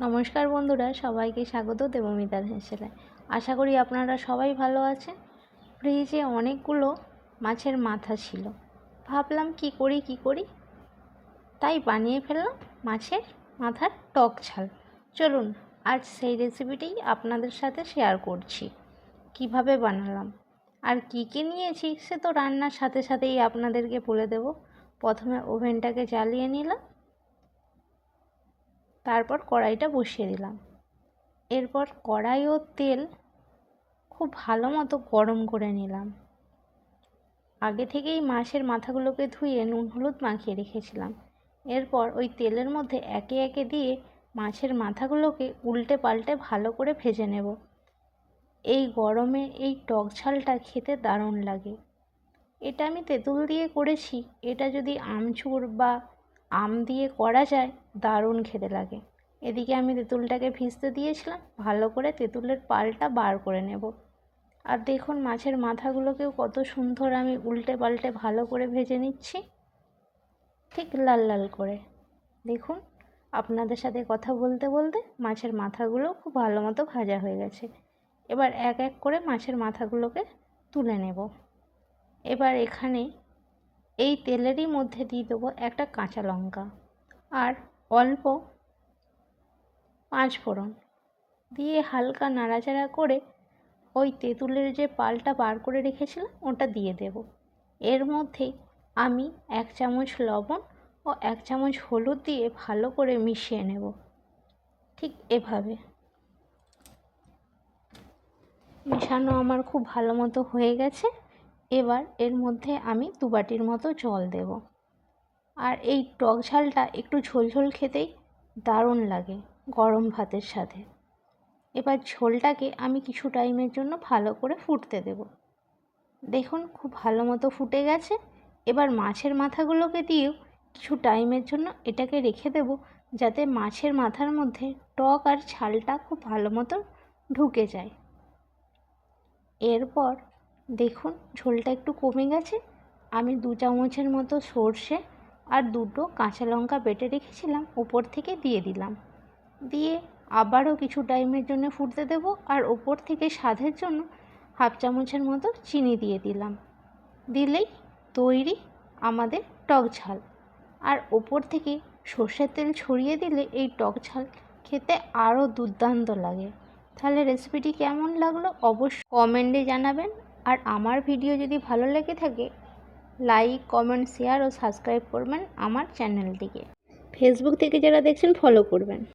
নমস্কার বন্ধুরা, সবাইকে স্বাগত দেবমিতার হেসেলে। আশা করি আপনারা সবাই ভালো আছেন। ফ্রিজে অনেকগুলো মাছের মাথা ছিল। ভাবলাম কি করি কি করি? তাই বানিয়ে ফেললাম মাছের মাথার টক ঝাল। চলুন, আজ সেই রেসিপিটি আপনাদের সাথে শেয়ার করছি। কীভাবে বানালাম? আর কি কি নিয়েছি, সে তো রান্নার সাথে সাথেই আপনাদেরকে বলে দেব। প্রথমে ওভেনটাকে জ্বালিয়ে নিলাম। তারপর কড়াইটা বসিয়ে দিলাম। এরপর কড়াই ও তেল খুব ভালো মতো গরম করে নিলাম। আগে থেকেই মাছের মাথাগুলোকে ধুয়ে নুন হলুদ মাখিয়ে রেখেছিলাম। এরপর ওই তেলের মধ্যে একে একে দিয়ে মাছের মাথাগুলোকে উল্টে পাল্টে ভালো করে ভেজে নেব। এই গরমে এই টক ঝালটা খেতে দারুণ লাগে। এটা আমি তেঁতুল দিয়ে করেছি। এটা যদি আমচুর বা আম দিয়ে করা যায়, দারুণ খেতে লাগে। এদিকে আমি তেঁতুলটাকে ভিজতে দিয়েছিলাম, ভালো করে তেঁতুলের পালটা বার করে নেব। আর দেখুন মাছের মাথাগুলোকেও কত সুন্দর আমি উল্টে পাল্টে ভালো করে ভেজে নিচ্ছি। ঠিক লাল লাল করে। দেখুন, আপনাদের সাথে কথা বলতে বলতে মাছের মাথাগুলো খুব ভালো মতো ভাজা হয়ে গেছে। এবার এক এক করে মাছের মাথাগুলোকে তুলে নেব। এবার এখানে এই তেলেরই মধ্যে দিয়ে দেবো একটা কাঁচা লঙ্কা আর অল্প পাঁচ ফোড়ন। দিয়ে হালকা নাড়াচাড়া করে ওই তেঁতুলের যে পালটা বার করে রেখেছিলাম, ওটা দিয়ে দেব। এর মধ্যেই আমি এক চামচ লবণ ও এক চামচ হলুদ দিয়ে ভালো করে মিশিয়ে নেব। ঠিক এভাবে। মেশানো আমার খুব ভালো মতো হয়ে গেছে। এবার এর মধ্যে আমি দু বাটির মতো জল দেব। আর এই টক ঝালটা একটু ঝোলঝোল খেতেই দারুণ লাগে গরম ভাতের সাথে। এবার ঝোলটাকে আমি কিছু টাইমের জন্য ভালো করে ফুটতে দেব। দেখুন খুব ভালো মতো ফুটে গেছে। এবার মাছের মাথাগুলোকে দিয়েও কিছু টাইমের জন্য এটাকে রেখে দেব যাতে মাছের মাথার মধ্যে টক আর ঝালটা খুব ভালো মতো ঢুকে যায়। এরপর দেখুন, ঝোলটা একটু কমে গেছে। আমি দু চামচের মতো সর্ষে আর দুটো কাঁচা লঙ্কা বেটে রেখেছিলাম, ওপর থেকে দিয়ে দিলাম। দিয়ে আবারও কিছু টাইমের জন্য ফুটতে দেবো আর ওপর থেকে স্বাদের জন্য হাফ চামচের মতো চিনি দিয়ে দিলাম। দিলেই তৈরি আমাদের টক ঝাল। আর ওপর থেকে সর্ষের তেল ছড়িয়ে দিলে এই টক ঝাল খেতে আরও দুর্দান্ত লাগে। তাহলে রেসিপিটি কেমন লাগল অবশ্যই কমেন্টে জানাবেন আর আমার ভিডিও যদি ভালো লেগে থাকে লাইক কমেন্ট শেয়ার ও সাবস্ক্রাইব করবেন আমার চ্যানেলটিকে ফেসবুক থেকে যারা দেখছেন ফলো করবেন।